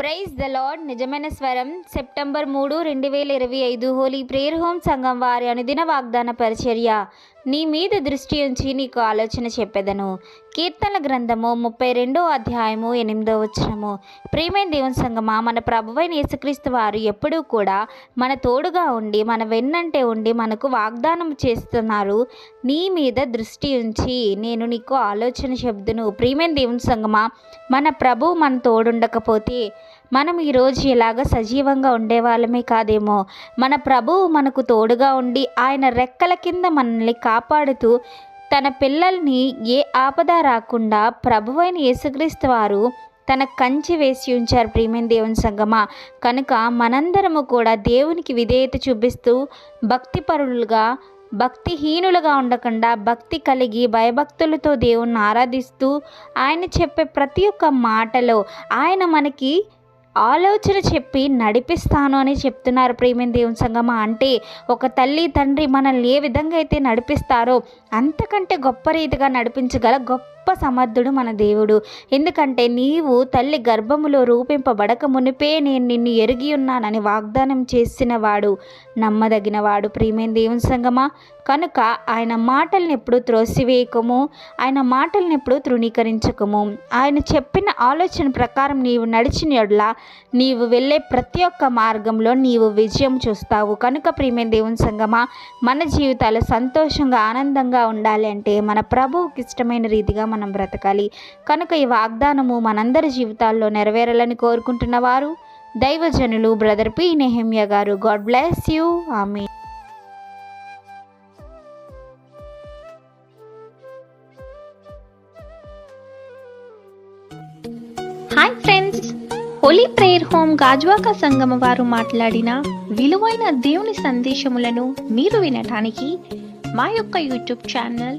Praise the lord నిజమైన స్వరం. September మూడు రెండు వేల ఇరవై ఐదు హోలీ ప్రేయర్ హోమ్ సంఘం వారి అనుదిన వాగ్దాన పరిచర్య. నీ మీద దృష్టి ఉంచి నీకు ఆలోచన చెప్పెదను. కీర్తనల గ్రంథము ముప్పై రెండో అధ్యాయము ఎనిమిదో వచనము. ప్రేమైన దేవుని సంగమా మన ప్రభువైన యేసుక్రీస్తు వారు ఎప్పుడూ కూడా మన తోడుగా ఉండి మన వెన్నంటే ఉండి మనకు వాగ్దానం చేస్తున్నారు. నీ మీద దృష్టి ఉంచి నేను నీకు ఆలోచన చెబుదును. ప్రియమైన దేవుని సంగమా మన ప్రభు మన తోడుండకపోతే మనం ఈరోజు ఇలాగ సజీవంగా ఉండేవాళ్ళమే కాదేమో. మన ప్రభువు మనకు తోడుగా ఉండి ఆయన రెక్కల కింద మనల్ని కాపాడుతూ తన పిల్లల్ని ఏ ఆపద రాకుండా ప్రభువైన యేసుక్రీస్తు వారు తన కంచి వేసి ఉంచారు ప్రేమైన దేవుని సంగమా కనుక మనందరము కూడా దేవునికి విధేయత చూపిస్తూ భక్తిపరులుగా భక్తిహీనులుగా ఉండకుండా భక్తి కలిగి భయభక్తులతో దేవుణ్ణి ఆరాధిస్తూ ఆయన చెప్పే ప్రతి ఒక్క మాటలో ఆయన మనకి ఆలోచన చెప్పి నడిపిస్తాను అని చెప్తున్నారు ప్రేమైన దేవుని సంగమ. అంటే ఒక తల్లి తండ్రి మనల్ని ఏ విధంగా అయితే నడిపిస్తారో అంతకంటే గొప్ప రీతిగా నడిపించగల గొప్ప గొప్ప సమర్థుడు మన దేవుడు. ఎందుకంటే నీవు తల్లి గర్భములో రూపింపబడక మునిపే నేను నిన్ను ఎరిగి ఉన్నానని వాగ్దానం చేసిన వాడు. నమ్మదగిన వాడు ప్రియమైన దేవుని సంగమా. కనుక ఆయన మాటల్ని ఎప్పుడు త్రోసివేయకము? ఆయన మాటల్ని ఎప్పుడు తృణీకరించకము? ఆయన చెప్పిన ఆలోచన ప్రకారం నీవు నడిచిన యెడల నీవు వెళ్ళే ప్రతి ఒక్క మార్గంలో నీవు విజయం చూస్తావు. కనుక ప్రియమైన దేవుని సంగమా మన జీవితాలు సంతోషంగా ఆనందంగా ఉండాలి అంటే మన ప్రభువుకి ఇష్టమైన రీతిగా మన మనం బ్రతకాలి. కనుక ఈ వాగ్దానము మనందరి జీవితాల్లో నెరవేరాలని కోరుకుంటున్న వారు దైవజనులు బ్రదర్ పి. నెహమ్య గారు. God bless you. ఆమె hi friends. Holy prayer home Gajuwaka సంగమ వారు మాట్లాడిన విలువైన దేవుని సందేశములను మీరు వినటానికి మా యొక్క యూట్యూబ్ ఛానల్